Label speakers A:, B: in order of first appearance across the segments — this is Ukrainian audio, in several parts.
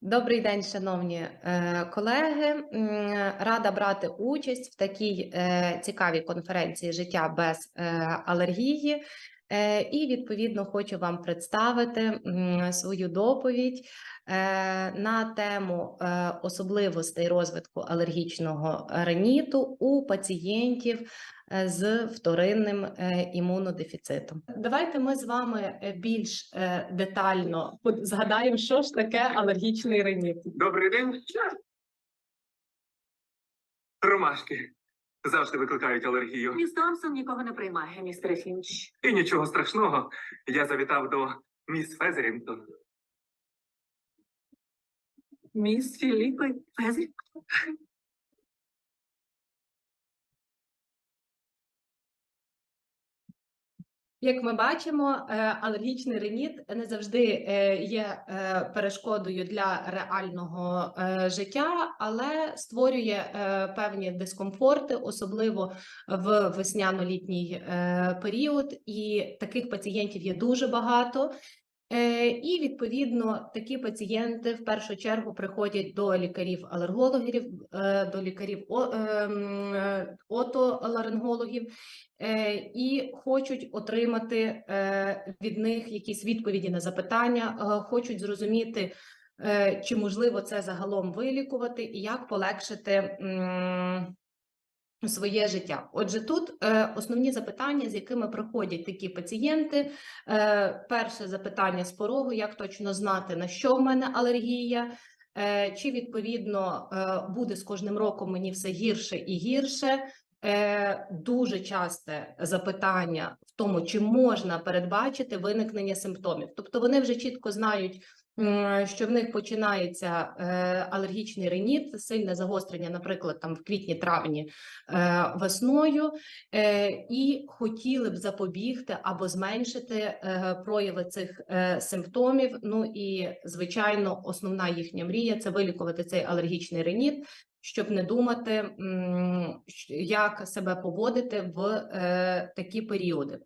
A: Добрий день, шановні е, колеги. Рада брати участь в такій е, цікавій конференції Життя без е, алергії. Е, І відповідно хочу вам представити свою доповідь е, на тему е, особливостей розвитку алергічного риніту у пацієнтів з вторинним імунодефіцитом. Давайте ми з вами більш детально згадаємо, що ж таке алергічний риніт.
B: Добрий день. Ромашки завжди викликають алергію.
C: Міс Томпсон нікого не приймає, містер Фінч.
B: І нічого страшного. Я завітав до міс Фезерінтон.
C: Міс Філіпи Фезрік.
A: Як ми бачимо, е, алергічний реніт не завжди е, є е, перешкодою для реального життя, але створює певні дискомфорти, особливо в весняно-літній період. І таких пацієнтів є дуже багато. Е, І відповідно такі пацієнти в першу чергу приходять до лікарів-алергологів, е, до лікарів ем, е, отоларингологів і хочуть отримати від них якісь відповіді на запитання, хочуть зрозуміти, чи можливо це загалом вилікувати, і як полегшити своє життя. Отже, тут е, основні запитання, з якими приходять такі пацієнти. Е, перше запитання з порогу: як точно знати, на що в мене алергія? Е, Чи відповідно е, буде з кожним роком мені все гірше і гірше? Е, Дуже часте запитання в тому, чи можна передбачити виникнення симптомів. Тобто вони вже чітко знають, що в них починається е, алергічний реніт, сильне загострення, наприклад, там в квітні-травні е, весною, е, і хотіли б запобігти або зменшити е, прояви цих е, симптомів. Ну і звичайно, основна їхня мрія це вилікувати цей алергічний реніт, щоб не думати, як себе поводити в е, такі періоди.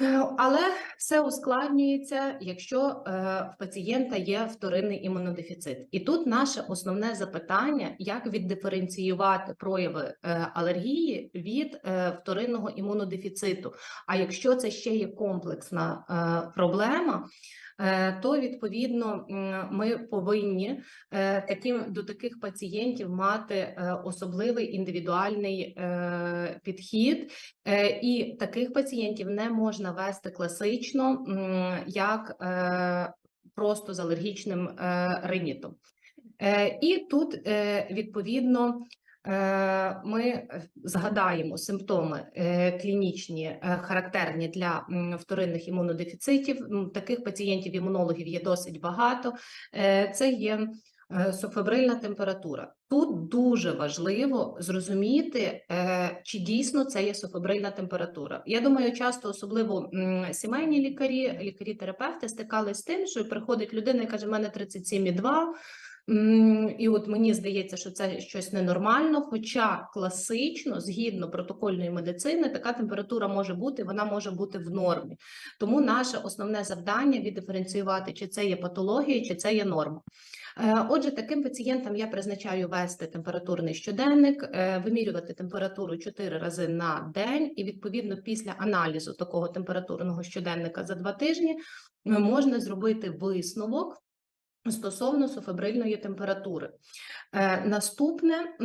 A: Е, Але все ускладнюється, якщо е, в пацієнта є вторинний імунодефіцит. І тут наше основне запитання: як віддиференціювати прояви е, алергії від вторинного імунодефіциту. А якщо це ще є комплексна проблема, то відповідно ми повинні таким до таких пацієнтів мати особливий індивідуальний підхід. І таких пацієнтів не можна вести класично, як е, просто з алергічним е, ринітом. Е, І тут відповідно. Ми згадаємо симптоми клінічні, характерні для вторинних імунодефіцитів. Таких пацієнтів імунологів є досить багато. Це є субфебрильна температура. Тут дуже важливо зрозуміти, е, чи дійсно це є субфебрильна температура. Я думаю, часто, особливо сімейні лікарі, лікарі-терапевти стикались з тим, що приходить людина і каже: в мене 37,2, м, і от мені здається, що це щось ненормально. Хоча класично, згідно протокольної медицини, така температура може бути, вона може бути в нормі. Тому наше основне завдання віддиференціювати, чи це є патологія, чи це є норма. Е, Отже, таким пацієнтам я призначаю вести температурний щоденник, е, вимірювати температуру 4 рази на день, і відповідно після аналізу такого температурного щоденника за два тижні е, можна зробити висновок. Стосовно суфебрильної температури, Е, наступне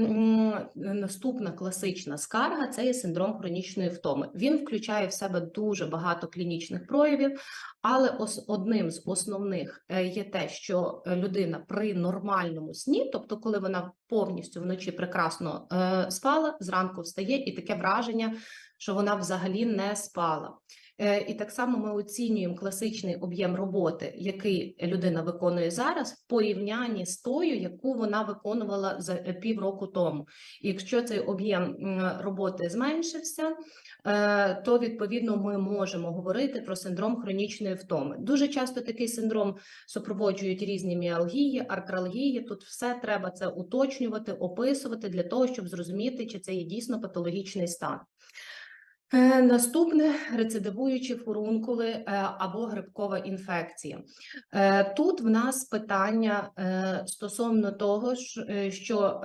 A: наступна класична скарга це є синдром хронічної втоми. Він включає в себе дуже багато клінічних проявів, але одним з основних е, є те, що людина при нормальному сні, тобто коли вона повністю вночі прекрасно е, спала, зранку встає, і таке враження, що вона взагалі не спала. Е, І так само ми оцінюємо класичний об'єм роботи, який людина виконує зараз, в порівнянні з тою, яку вона виконувала за е, півроку тому. І якщо цей об'єм роботи зменшився, е, то відповідно ми можемо говорити про синдром хронічної втоми. Дуже часто такий синдром супроводжують різні міалгії, артралгії. Тут все треба це уточнювати, описувати для того, щоб зрозуміти, чи це є дійсно патологічний стан. Е, Наступне рецидивуючі фурункули е, або грибкова інфекція. Е, Тут в нас питання стосовно того, що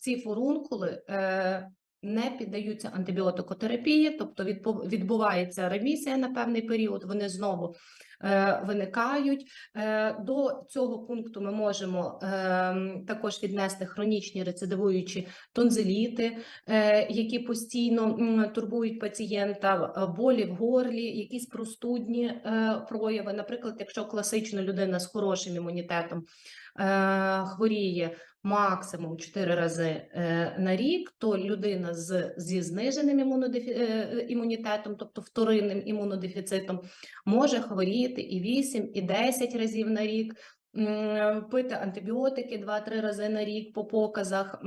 A: ці фурункули не піддаються антибіотикотерапії, тобто відбу- відбувається ремісія на певний період, вони знову виникають. Е, До цього пункту ми можемо ем, також віднести хронічні рецидивуючі тонзиліти, е, які постійно турбують пацієнта, е, болі в горлі, якісь простудні е, прояви. Наприклад, якщо класична людина з хорошим імунітетом е, хворіє максимум 4 рази е, на рік, то людина з, зі зниженим імунодефі... е, імунітетом, тобто вторинним імунодефіцитом, може хворіти і 8, і 10 разів на рік. Пити антибіотики 2-3 рази на рік по показах,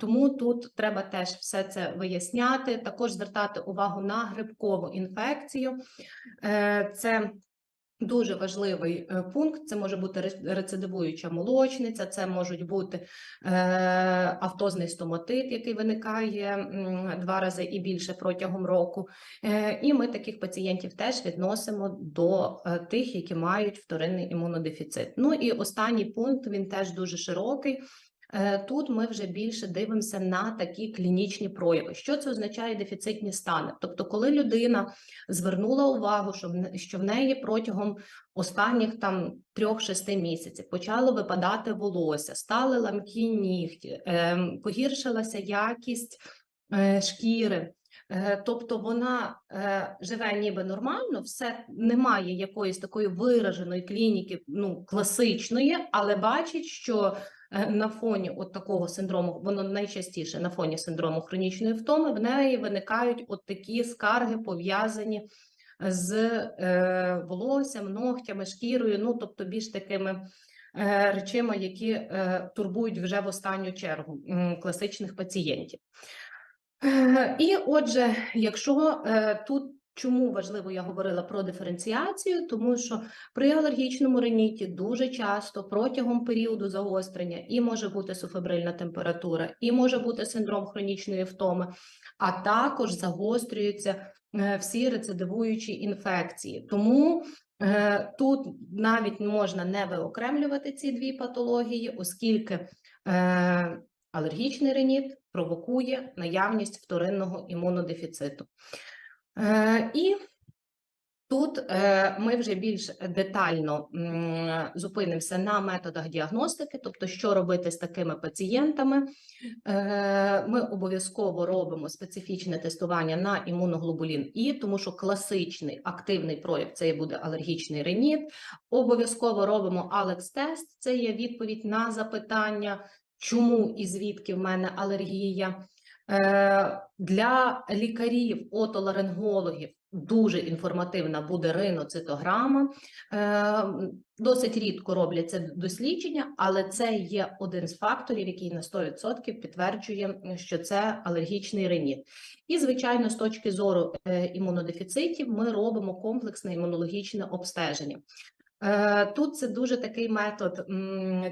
A: тому тут треба теж все це виясняти. Також звертати увагу на грибкову інфекцію. Е, Це Дуже важливий е, пункт. Це може бути ре- рецидивуюча молочниця, це можуть бути е, автозний стоматит, який виникає два рази і більше протягом року. Е, і ми таких пацієнтів теж відносимо до тих, які мають вторинний імунодефіцит. Ну і останній пункт він теж дуже широкий. Е, Тут ми вже більше дивимося на такі клінічні прояви. Що це означає дефіцитні стани? Тобто, коли людина звернула увагу, що в неї протягом останніх там трьох-шести місяців почало випадати волосся, стали ламкі нігті, ем, погіршилася якість е, шкіри. Е, Тобто вона е, живе ніби нормально, все немає якоїсь такої вираженої клініки, ну класичної, але бачить, що е, на фоні от такого синдрому, воно найчастіше на фоні синдрому хронічної втоми, в неї виникають от такі скарги пов'язані з е, волоссям, ногтями, шкірою, ну тобто більш такими е, речима, які е, турбують вже в останню чергу м, класичних пацієнтів. Е, І отже, якщо е, тут чому важливо я говорила про диференціацію, тому що при алергічному риніті дуже часто протягом періоду загострення і може бути суфебрильна температура, і може бути синдром хронічної втоми, а також загострюються е, всі рецидивуючі інфекції. Тому е, тут навіть можна не виокремлювати ці дві патології, оскільки е, алергічний риніт провокує наявність вторинного імунодефіциту. Е, І тут е, ми вже більш детально зупинимося на методах діагностики, тобто, що робити з такими пацієнтами. Е, Ми обов'язково робимо специфічне тестування на імуноглобулін І, тому що класичний активний прояв це буде алергічний реніт. Обов'язково робимо Алекс-тест, це є відповідь на запитання, чому і звідки в мене алергія. Е, Для лікарів, отоларингологів дуже інформативна буде риноцитограма. Е, Досить рідко робляться дослідження, але це є один з факторів, який на 100% підтверджує, що це алергічний реніт. І, звичайно, з точки зору е, імунодефіцитів, ми робимо комплексне імунологічне обстеження. Тут це дуже такий метод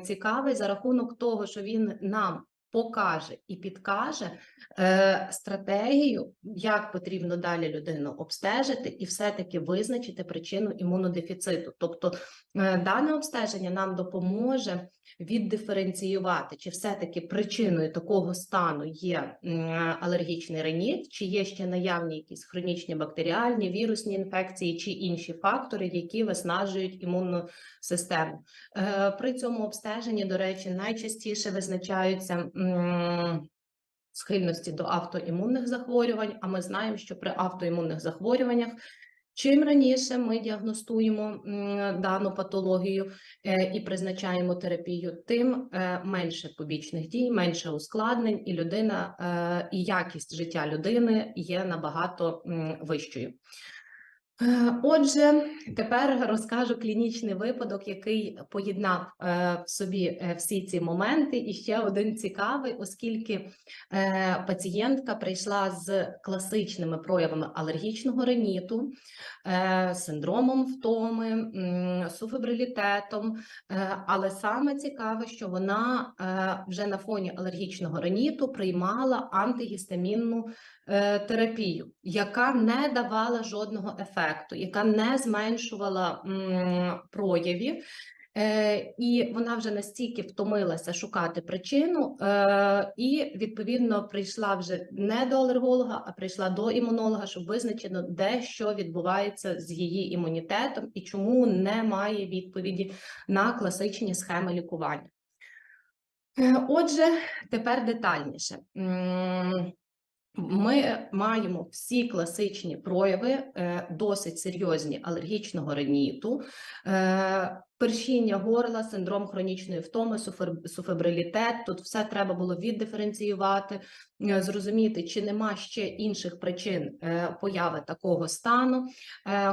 A: цікавий за рахунок того, що він нам покаже і підкаже е, стратегію, як потрібно далі людину обстежити і все-таки визначити причину імунодефіциту. Тобто е, дане обстеження нам допоможе віддиференціювати, чи все-таки причиною такого стану є м, алергічний реніт, чи є ще наявні якісь хронічні бактеріальні, вірусні інфекції, чи інші фактори, які виснажують імунну систему. Е, При цьому обстеженні, до речі, найчастіше визначаються схильності до автоімунних захворювань. А ми знаємо, що при автоімунних захворюваннях чим раніше ми діагностуємо дану патологію е, і призначаємо терапію, тим е, менше побічних дій, менше ускладнень, і людина е, і якість життя людини є набагато вищою. Е, Отже, тепер розкажу клінічний випадок, який поєднав е, в собі е, всі ці моменти. І ще один цікавий, оскільки пацієнтка прийшла з класичними проявами алергічного риніту, е, синдромом втоми, м, суфібрилітетом. Е, Але саме цікаве, що вона вже на фоні алергічного риніту приймала антигістамінну терапію, яка не давала жодного ефекту, яка не зменшувала м, проявів. Е, і вона вже настільки втомилася шукати причину, е, і відповідно прийшла вже не до алерголога, а прийшла до імунолога, щоб визначено, де що відбувається з її імунітетом і чому немає відповіді на класичні схеми лікування. Е, Отже, тепер детальніше. Ми маємо всі класичні прояви, е, досить серйозні алергічного риніту, е, першіння горла, синдром хронічної втоми, суфібрилітет. Тут все треба було віддиференціювати, е, зрозуміти, чи нема ще інших причин появи такого стану.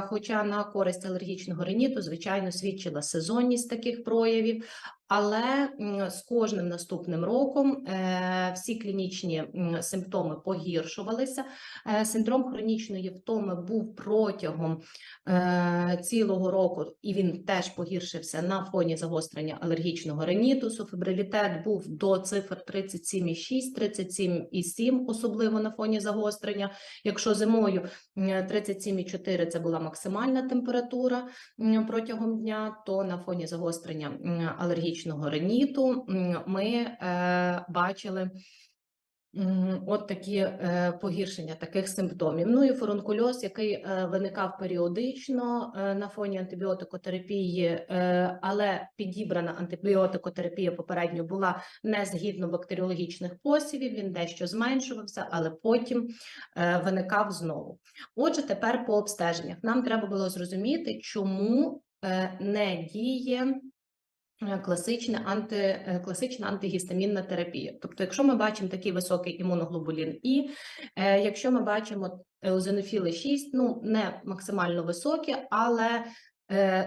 A: Хоча на користь алергічного риніту, звичайно, свідчила сезонність таких проявів. Але з кожним наступним роком е, всі клінічні симптоми погіршувалися. Е, Синдром хронічної втоми був протягом е, цілого року, і він теж погіршився на фоні загострення алергічного риніту. Суфібрилітет був до цифр 37,6, 37,7, особливо на фоні загострення. Якщо зимою 37,4 це була максимальна температура протягом дня, то на фоні загострення алергічного риніту м, ми е, бачили от такі е, погіршення таких симптомів. Ну і фурункульоз, який е, виникав періодично на фоні антибіотикотерапії, але підібрана антибіотикотерапія попередньо була не згідно бактеріологічних посівів, він дещо зменшувався, але потім виникав знову. Отже, тепер по обстеженнях нам треба було зрозуміти, чому не діє класична, анти, е, класична антигістамінна терапія. Тобто, якщо ми бачимо такий високий імуноглобулін І, е, якщо ми бачимо еозинофіли 6, ну не максимально високі, але е,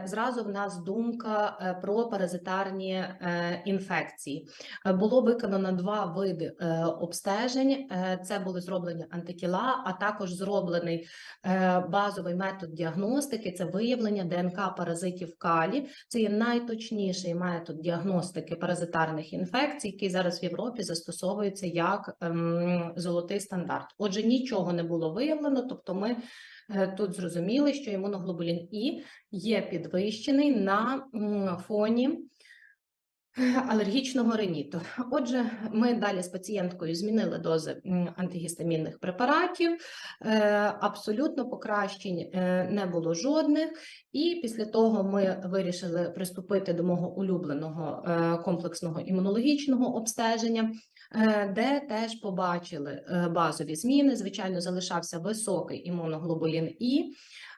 A: зразу в нас думка е, про паразитарні е, інфекції. Е, Було виконано два види е, обстежень. Е, Це були зроблені антитіла, а також зроблений е, базовий метод діагностики це виявлення ДНК паразитів калі. Це є найточніший метод діагностики паразитарних інфекцій, який зараз в Європі застосовується як ем, золотий стандарт. Отже, нічого не було виявлено, тобто ми е, тут зрозуміли, що імуноглобулін І є підвищений на фоні алергічного риніту. Отже, ми далі з пацієнткою змінили дози антигістамінних препаратів. Е, Абсолютно покращень е, не було жодних. І після того ми вирішили приступити до мого улюбленого е, комплексного імунологічного обстеження, е, де теж побачили е, базові зміни. Звичайно, залишався високий імуноглобулін І,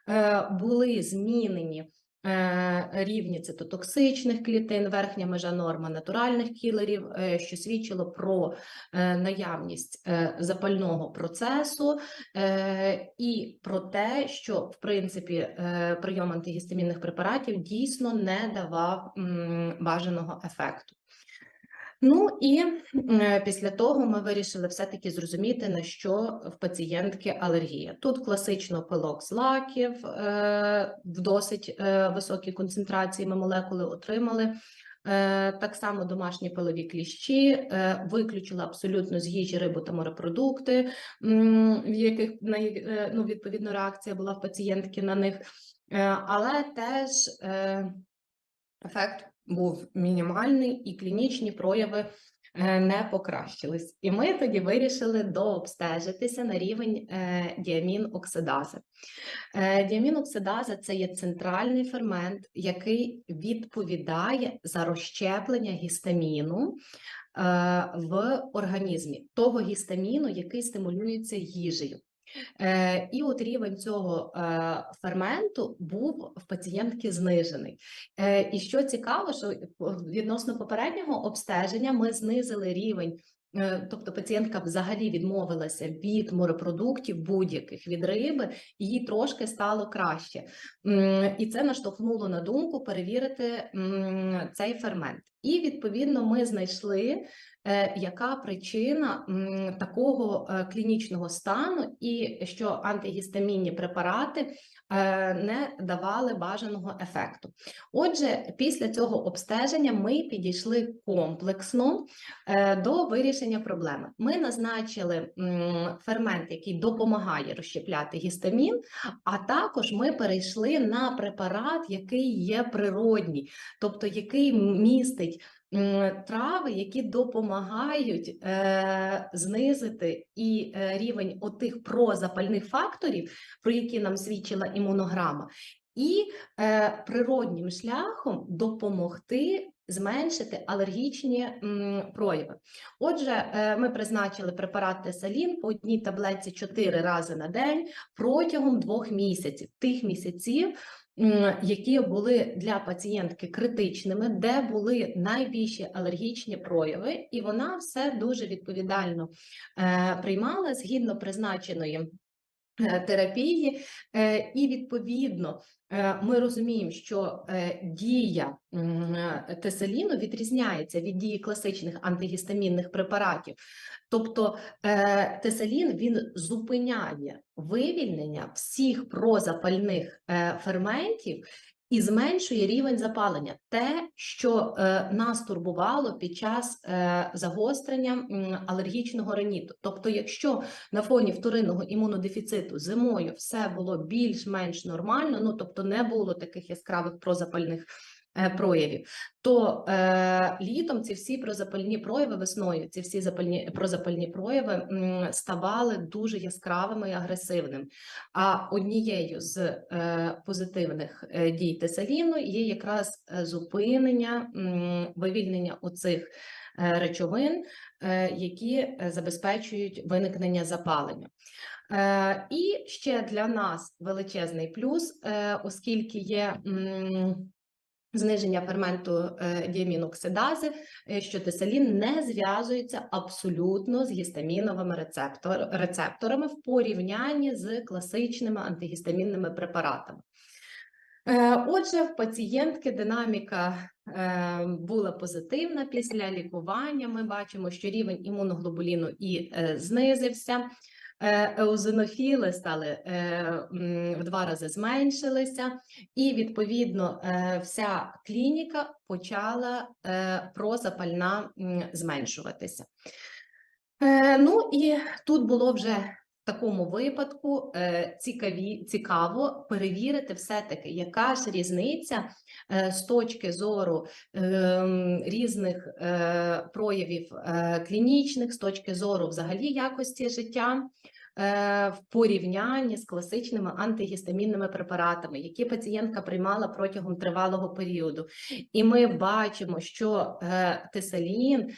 A: е, були змінені е, рівні цитотоксичних клітин, верхня межа норма натуральних кілерів, е, що свідчило про е, наявність е, запального процесу е, і про те, що в принципі е, прийом антигістамінних препаратів дійсно не давав бажаного ефекту. Ну і е, після того ми вирішили все-таки зрозуміти, на що в пацієнтки алергія. Тут класично пилок злаків е, в досить е, високій концентрації ми молекули отримали. Так само домашні пилові кліщі, виключила абсолютно з їжі рибу та морепродукти, в яких ну, відповідно реакція була в пацієнтки на них. Але теж ефект був мінімальний і клінічні прояви е, не покращились. І ми тоді вирішили дообстежитися на рівень е, діамін-оксидази. Е, це є центральний фермент, який відповідає за розщеплення гістаміну в організмі, того гістаміну, який стимулюється їжею. Е, І от рівень цього е, ферменту був в пацієнтки знижений. Е, І що цікаво, що відносно попереднього обстеження ми знизили рівень тобто пацієнтка взагалі відмовилася від морепродуктів будь-яких від риби, їй трошки стало краще. І це наштовхнуло на думку перевірити цей фермент. І відповідно ми знайшли, яка причина такого е, клінічного стану, і що антигістамінні препарати е, не давали бажаного ефекту. Отже, після цього обстеження ми підійшли комплексно е, до вирішення проблеми. Ми назначили фермент, який допомагає розщепляти гістамін, а також ми перейшли на препарат, який є природній, тобто який містить трави, які допомагають е, знизити і е, рівень отих прозапальних факторів, про які нам свідчила імунограма, і е, природнім шляхом допомогти зменшити алергічні прояви. Отже, ми призначили препарат Тесалін по одній таблетці 4 рази на день протягом двох місяців, тих місяців, які були для пацієнтки критичними, де були найбільші алергічні прояви, і вона все дуже відповідально е, приймала згідно призначеної терапії, Е, і відповідно е, ми розуміємо, що е, дія е, теселіну відрізняється від дії класичних антигістамінних препаратів. Тобто е, теселін він зупиняє вивільнення всіх прозапальних е, ферментів. І зменшує рівень запалення, те, що е, нас турбувало під час е, загострення алергічного реніту. Тобто, якщо на фоні вторинного імунодефіциту зимою все було більш-менш нормально, ну тобто не було таких яскравих прозапальних проявів, то е, літом ці всі прозапальні прояви весною, ці всі запальні прозапальні прояви м, ставали дуже яскравими і агресивними. А однією з е, позитивних е, дій тесаліну є якраз е, зупинення м, вивільнення оцих е, речовин, е, які е, забезпечують виникнення запалення. Е, І ще для нас величезний плюс, е, оскільки є м, зниження ферменту е, діаміноксидази, е, що тесалін не зв'язується абсолютно з гістаміновими рецептор, рецепторами в порівнянні з класичними антигістамінними препаратами. Е, Отже, в пацієнтки динаміка була позитивна після лікування. Ми бачимо, що рівень імуноглобуліну і знизився. Е, Еозинофіли стали е, в два рази зменшилися, і відповідно е, вся клініка почала е, прозапальна зменшуватися. Е, Ну і тут було вже такому випадку е, цікаві, цікаво перевірити все-таки, яка ж різниця е, з точки зору ем, різних е, проявів клінічних, з точки зору взагалі якості життя. В порівнянні з класичними антигістамінними препаратами, які пацієнтка приймала протягом тривалого періоду, і ми бачимо, що тесалін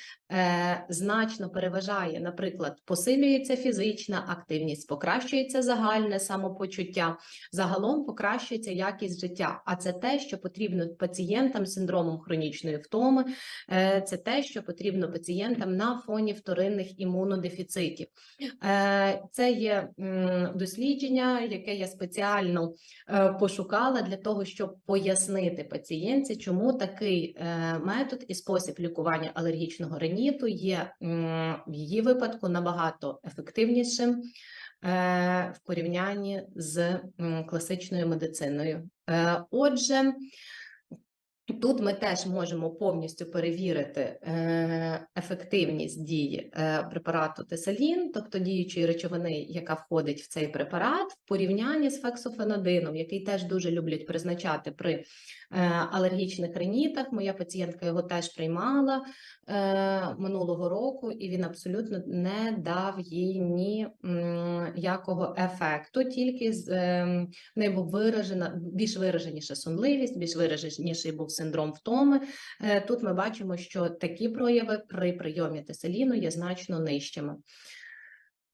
A: значно переважає, наприклад, посилюється фізична активність, покращується загальне самопочуття, загалом покращується якість життя. А це те, що потрібно пацієнтам з синдромом хронічної втоми, е, це те, що потрібно пацієнтам на фоні вторинних імунодефіцитів. Е, Це є дослідження, яке я спеціально е, пошукала для того, щоб пояснити пацієнтці, чому такий е, метод і спосіб лікування алергічного риніту є в її випадку набагато ефективнішим е, в порівнянні з класичною медициною. Е, Отже, Тут ми теж можемо повністю перевірити е, ефективність дії е, препарату Тесалін, тобто діючої речовини, яка входить в цей препарат, в порівнянні з фексофенодином, який теж дуже люблять призначати при е, алергічних ринітах. Моя пацієнтка його теж приймала минулого року, і він абсолютно не дав їй ні м, якого ефекту, тільки з е, в неї був виражена більш вираженіша сонливість, більш вираженіший був синдром втоми. Е, Тут ми бачимо, що такі прояви при прийомі теселіну є значно нижчими.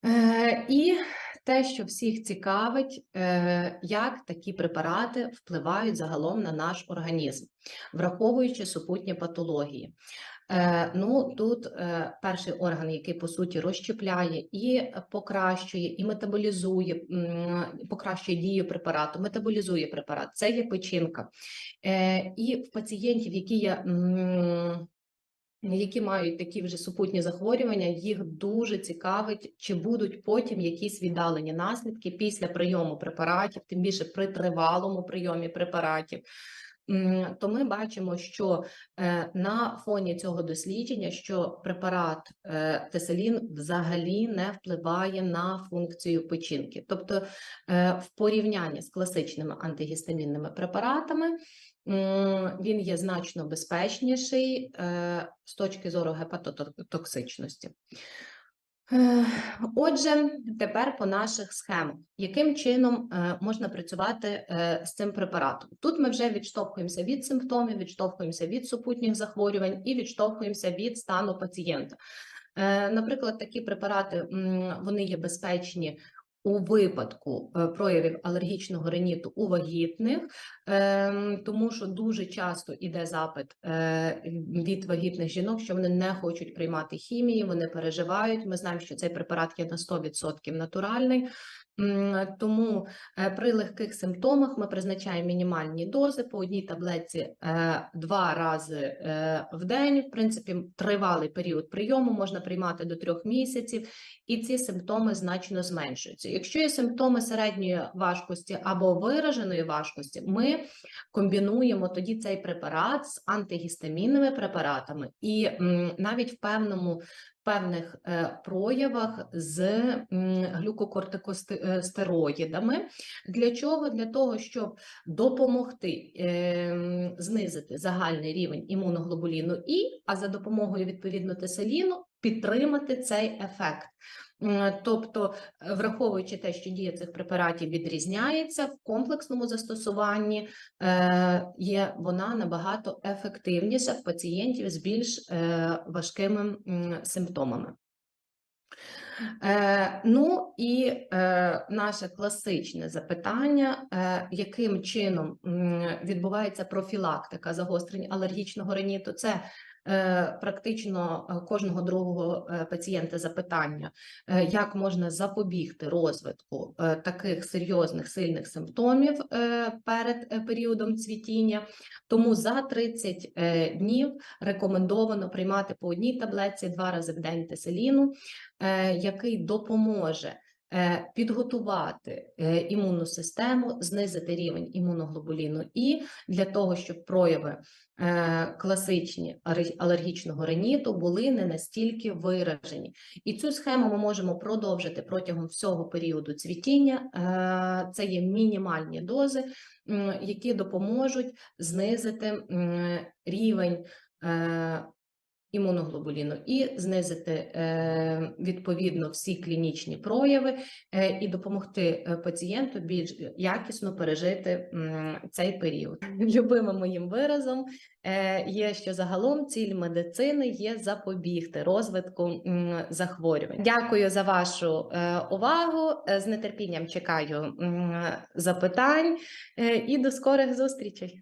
A: Е, І те, що всіх цікавить, е, як такі препарати впливають загалом на наш організм, враховуючи супутні патології. Е, Ну тут е, перший орган, який по суті розщепляє і покращує, і метаболізує, покращує дію препарату, метаболізує препарат. Це є печінка. Е, І в пацієнтів, які є. які мають такі вже супутні захворювання, їх дуже цікавить, чи будуть потім якісь віддалені наслідки після прийому препаратів, тим більше при тривалому прийомі препаратів. То ми бачимо, що е, на фоні цього дослідження, що препарат е, теселін взагалі не впливає на функцію печінки. Тобто е, в порівнянні з класичними антигістамінними препаратами він є значно безпечніший з точки зору гепатотоксичності. Отже, тепер по наших схемах, яким чином е, можна працювати е, з цим препаратом? Тут ми вже відштовхуємося від симптомів, відштовхуємося від супутніх захворювань і відштовхуємося від стану пацієнта. Е, Наприклад, такі препарати вони є безпечні у випадку е, проявів алергічного риніту у вагітних, ем, тому що дуже часто іде запит е, від вагітних жінок, що вони не хочуть приймати хімії, вони переживають. Ми знаємо, що цей препарат є на 100% натуральний. Тому е, при легких симптомах ми призначаємо мінімальні дози по одній таблетці е, два рази е, в день. В принципі, тривалий період прийому можна приймати до трьох місяців, і ці симптоми значно зменшуються. Якщо є симптоми середньої важкості або вираженої важкості, ми комбінуємо тоді цей препарат з антигістамінними препаратами, і навіть в певному певних е, проявах з глюкокортикостероїдами. Для чого? Для того, щоб допомогти ем, знизити загальний рівень імуноглобуліну І, а за допомогою відповідно теселіну підтримати цей ефект. М, Тобто, е, враховуючи те, що дія цих препаратів відрізняється в комплексному застосуванні, е, є вона набагато ефективніша в пацієнтів з більш е, важкими симптомами. Е, ну і е, наше класичне запитання, е, яким чином відбувається профілактика загострень алергічного риніту? Це е, практично е, кожного другого е, пацієнта запитання, е, як можна запобігти розвитку е, таких серйозних сильних симптомів е, перед е, періодом цвітіння. Тому за 30 е, днів рекомендовано приймати по одній таблетці два рази в день теселіну е, який допоможе е, підготувати е, імунну систему, знизити рівень імуноглобуліну І для того, щоб прояви е, класичні алергічного риніту були не настільки виражені. І цю схему ми можемо продовжити протягом всього періоду цвітіння. Е, Це є мінімальні дози, які допоможуть знизити рівень. Імуноглобуліну і знизити е, відповідно всі клінічні прояви е, і допомогти е, пацієнту більш якісно пережити цей період. Любимим моїм виразом є, що загалом ціль медицини є запобігти розвитку захворювань. Дякую за вашу увагу. З нетерпінням чекаю запитань і до скорих зустрічей.